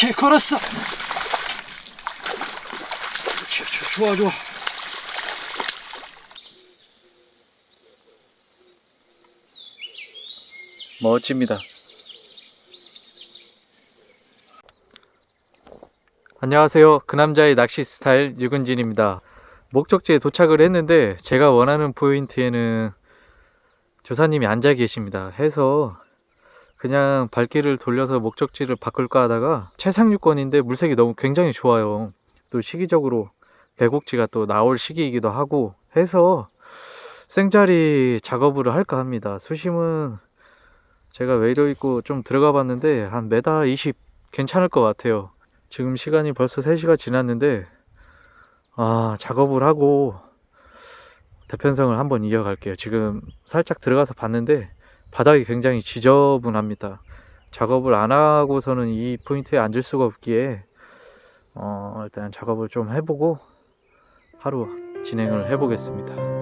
오케이 걸었어 좋아 좋아 좋아 멋집니다. 안녕하세요. 그 남자의 낚시 스타일 유근진입니다. 목적지에 도착을 했는데 제가 원하는 포인트에는 조사님이 앉아 계십니다. 해서 그냥 발길을 돌려서 목적지를 바꿀까 하다가 최상류권인데 물색이 너무 굉장히 좋아요. 또 시기적으로 계곡지가 또 나올 시기이기도 하고 해서 생자리 작업을 할까 합니다. 수심은 제가 웨이더 입고 좀 들어가 봤는데 한 메다 20 괜찮을 것 같아요. 지금 시간이 벌써 3시가 지났는데 아 작업을 하고 대편성을 한번 이어갈게요. 지금 살짝 들어가서 봤는데 바닥이 굉장히 지저분합니다. 작업을 안 하고서는 이 포인트에 앉을 수가 없기에 어, 일단 작업을 좀 해보고 하루 진행을 해보겠습니다.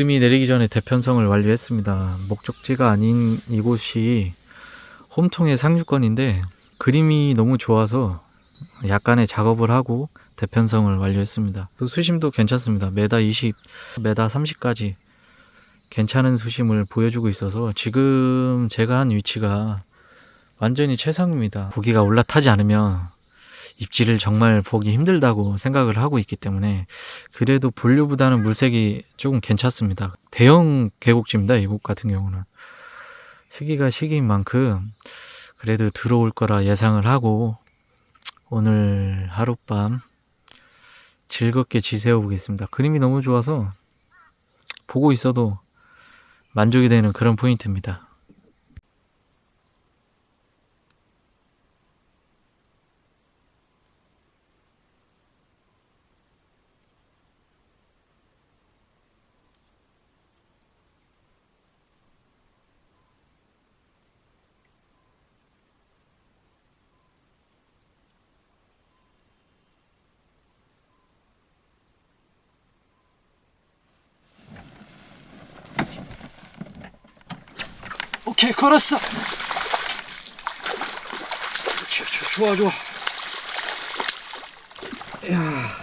어, 어둠이 내리기 전에 대편성을 완료했습니다. 목적지가 아닌 이곳이 홈통의 상류권인데 그림이 너무 좋아서 약간의 작업을 하고 대편성을 완료했습니다. 그 수심도 괜찮습니다. 메다 20, 메다 30까지 괜찮은 수심을 보여주고 있어서 지금 제가 한 위치가 완전히 최상입니다. 고기가 올라타지 않으면 입질을 정말 보기 힘들다고 생각을 하고 있기 때문에 그래도 본류보다는 물색이 조금 괜찮습니다. 대형 계곡지입니다. 이곳 같은 경우는 시기가 시기인 만큼 그래도 들어올 거라 예상을 하고 오늘 하룻밤 즐겁게 지새워 보겠습니다. 그림이 너무 좋아서 보고 있어도 만족이 되는 그런 포인트입니다. 오케이 걸었어. 좋아 좋아 좋아. 야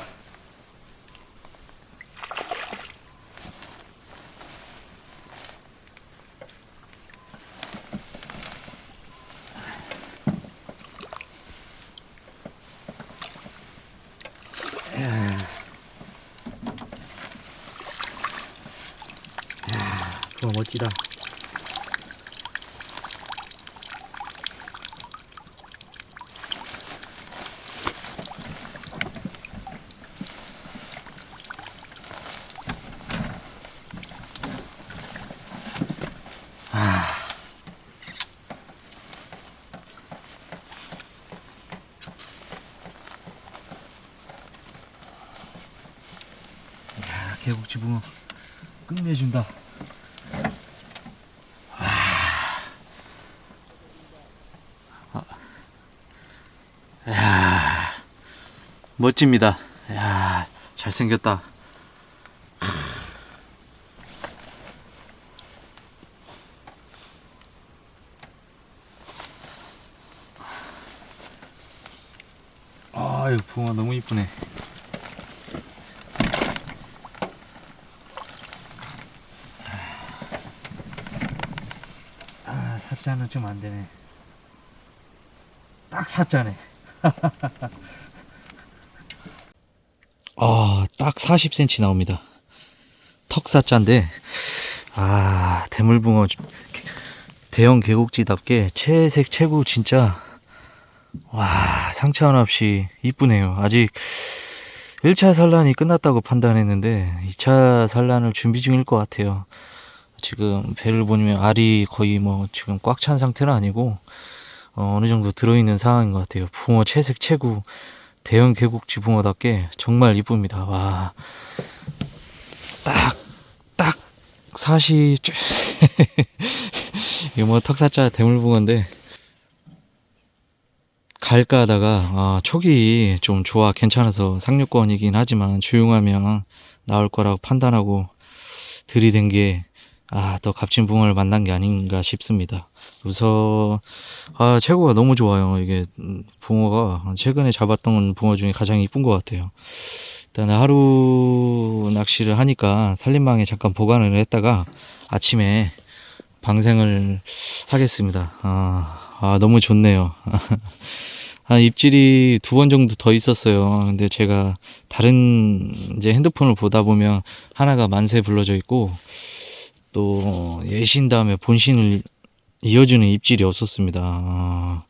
개국지 붕어 끝내준다. 아. 아. 야. 멋집니다. 야, 잘생겼다. 아유, 붕어 너무 이쁘네. 아, 사자는 좀 안 되네. 딱 사자네. 아, 딱 40cm 나옵니다. 턱사자인데, 아, 대물붕어, 대형 계곡지답게 채색 채구 진짜, 와, 상처 하나 없이 이쁘네요. 아직 1차 산란이 끝났다고 판단했는데, 2차 산란을 준비 중일 것 같아요. 지금 배를 보면 알이 거의 뭐 지금 꽉 찬 상태는 아니고, 어, 어느 정도 들어있는 상황인 것 같아요. 붕어 채색 채구, 대형 계곡지 붕어답게 정말 이쁩니다. 와, 딱, 딱, 사시, 쭉. 이거 뭐 턱사자 대물붕어인데, 갈까 하다가, 아, 촉이 좀 좋아, 괜찮아서 상류권이긴 하지만 조용하면 나올 거라고 판단하고 들이댄 게, 아, 더 값진 붕어를 만난 게 아닌가 싶습니다. 우선, 아, 최고가 너무 좋아요. 이게, 음, 붕어가 최근에 잡았던 붕어 중에 가장 이쁜 것 같아요. 일단 하루 낚시를 하니까 살림망에 잠깐 보관을 했다가 아침에 방생을 하겠습니다. 아, 아 너무 좋네요. 한 입질이 두 번 정도 더 있었어요. 근데 제가 다른 이제 핸드폰을 보다 보면 하나가 만세 불러져 있고 또 예신 다음에 본신을 이어주는 입질이 없었습니다. 아,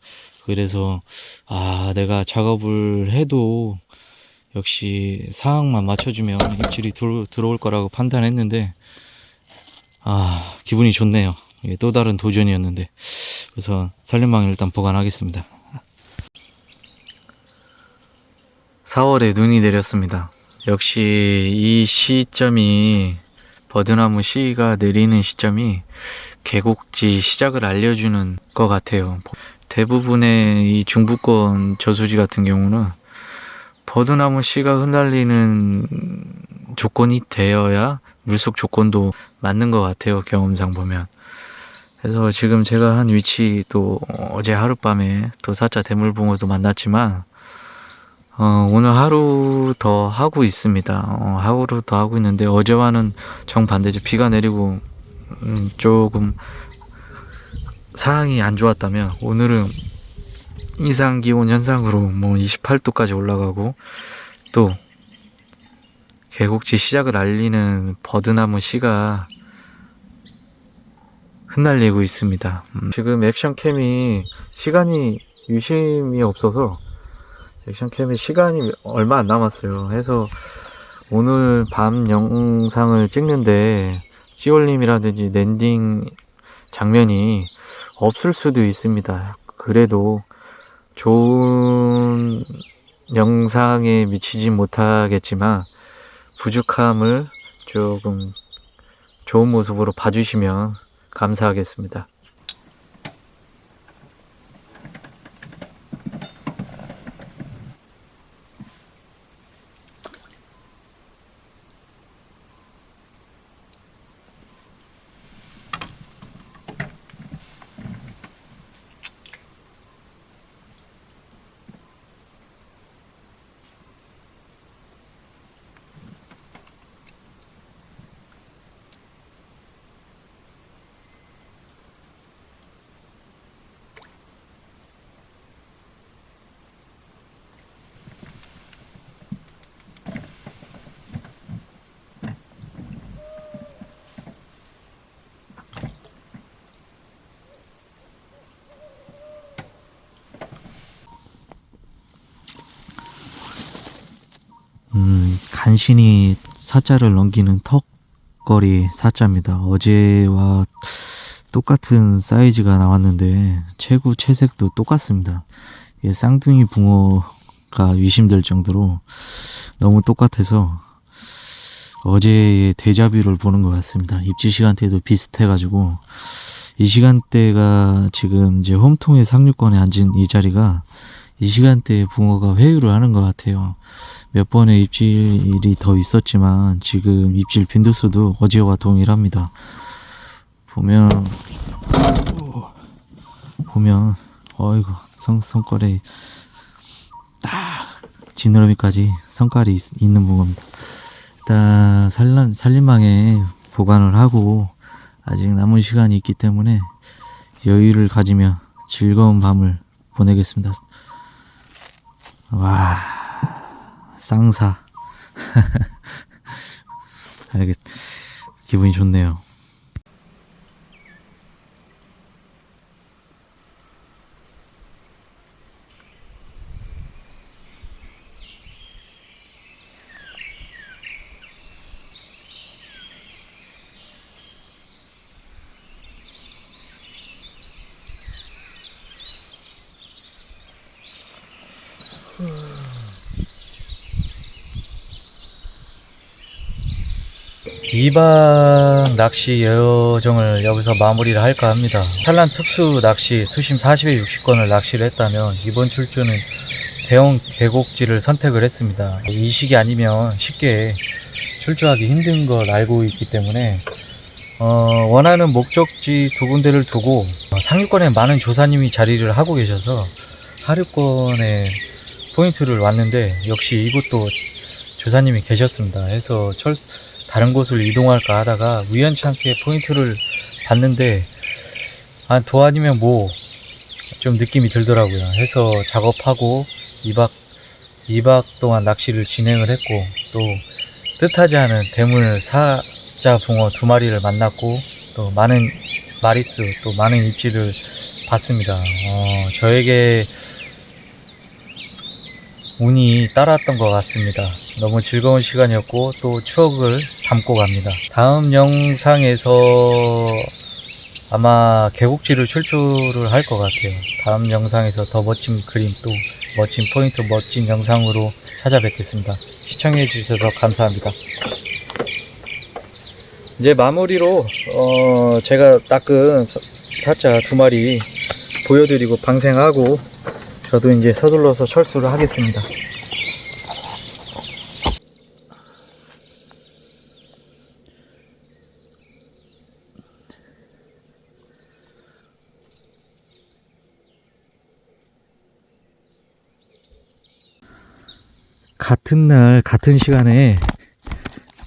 그래서 아 내가 작업을 해도 역시 상황만 맞춰주면 입질이 들어, 들어올 거라고 판단했는데 아 기분이 좋네요. 이게 또 다른 도전이었는데 그래서 살림망을 일단 보관하겠습니다. 4월에 눈이 내렸습니다. 역시 이 시점이 버드나무 씨가 내리는 시점이 계곡지 시작을 알려주는 것 같아요. 대부분의 이 중부권 저수지 같은 경우는 버드나무 씨가 흩날리는 조건이 되어야 물속 조건도 맞는 것 같아요. 경험상 보면. 그래서 지금 제가 한 위치 또 어제 하룻밤에 또 사자 대물붕어도 만났지만 어, 오늘 하루 더 하고 있습니다. 어, 하루 더 하고 있는데 어제와는 정반대죠. 비가 내리고 음, 조금 상황이 안 좋았다면 오늘은 이상 기온 현상으로 뭐 28도까지 올라가고 또 계곡지 시작을 알리는 버드나무 씨가 흩날리고 있습니다. 음, 지금 액션캠이 시간이 유심이 없어서 액션캠이 시간이 얼마 안 남았어요. 해서 오늘 밤 영상을 찍는데 찌올림이라든지 랜딩 장면이 없을 수도 있습니다. 그래도 좋은 영상에 미치지 못하겠지만 부족함을 조금 좋은 모습으로 봐주시면 감사하겠습니다. 음, 간신히 사자를 넘기는 턱걸이 사자입니다. 어제와 똑같은 사이즈가 나왔는데 체구 채색도 똑같습니다. 쌍둥이 붕어가 의심될 정도로 너무 똑같아서 어제의 데자뷰를 보는 것 같습니다. 입지 시간대도 비슷해가지고 이 시간대가 지금 이제 홈통의 상류권에 앉은 이 자리가 이 시간대에 붕어가 회유를 하는 것 같아요. 몇 번의 입질이 더 있었지만 지금 입질 빈도수도 어제와 동일합니다. 보면 보면 어이구 성 손가락에 딱 지느러미까지 성깔이 있, 있는 붕어입니다. 일단 산란, 산림망에 보관을 하고 아직 남은 시간이 있기 때문에 여유를 가지며 즐거운 밤을 보내겠습니다. 와, 쌍사. 알겠, 기분이 좋네요. 이박 낚시 여정을 여기서 마무리를 할까 합니다. 산란 특수 낚시 수심 40에 60건을 낚시를 했다면 이번 출조는 대형 계곡지를 선택을 했습니다. 이 시기 아니면 쉽게 출조하기 힘든 걸 알고 있기 때문에 어, 원하는 목적지 두 군데를 두고 어, 상류권에 많은 조사님이 자리를 하고 계셔서 하류권에 포인트를 왔는데 역시 이곳도 조사님이 계셨습니다. 해서 철, 다른 곳을 이동할까 하다가 우연치 않게 포인트를 봤는데 아, 도 아니면 뭐 좀 느낌이 들더라고요. 해서 작업하고 2박 2박 동안 낚시를 진행을 했고 또 뜻하지 않은 대물 사자 붕어 두 마리를 만났고 또 많은 마리수 또 많은 입질을 봤습니다. 어, 저에게 운이 따랐던 것 같습니다. 너무 즐거운 시간이었고 또 추억을 담고 갑니다. 다음 영상에서 아마 계곡지를 출조를 할 것 같아요. 다음 영상에서 더 멋진 그림 또 멋진 포인트 멋진 영상으로 찾아뵙겠습니다. 시청해 주셔서 감사합니다. 이제 마무리로 어, 제가 닦은 사- 사자 두 마리 보여드리고 방생하고 저도 이제 서둘러서 철수를 하겠습니다. 같은 날 같은 시간에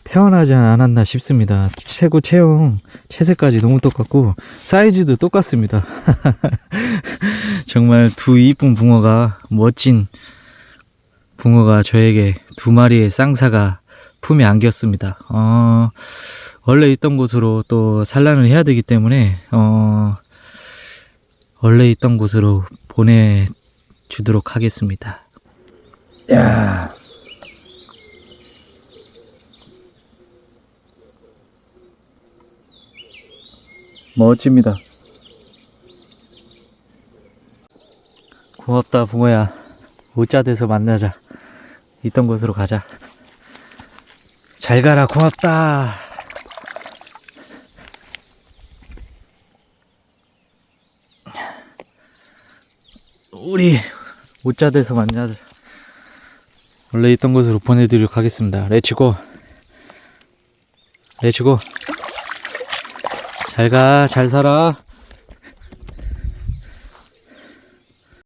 태어나지 않았나 싶습니다. 최고 체형, 체세까지 너무 똑같고 사이즈도 똑같습니다. 정말 두 이쁜 붕어가 멋진 붕어가 저에게 두 마리의 쌍사가 품에 안겼습니다. 어, 원래 있던 곳으로 또 산란을 해야 되기 때문에 어, 원래 있던 곳으로 보내주도록 하겠습니다. 야. 멋집니다. 고맙다, 붕어야. 오자 돼서 만나자. 있던 곳으로 가자. 잘 가라, 고맙다. 우리 오자 돼서 만나자. 원래 있던 곳으로 보내드리도록 하겠습니다. 레츠고. 레츠고. 잘 가, 잘 살아.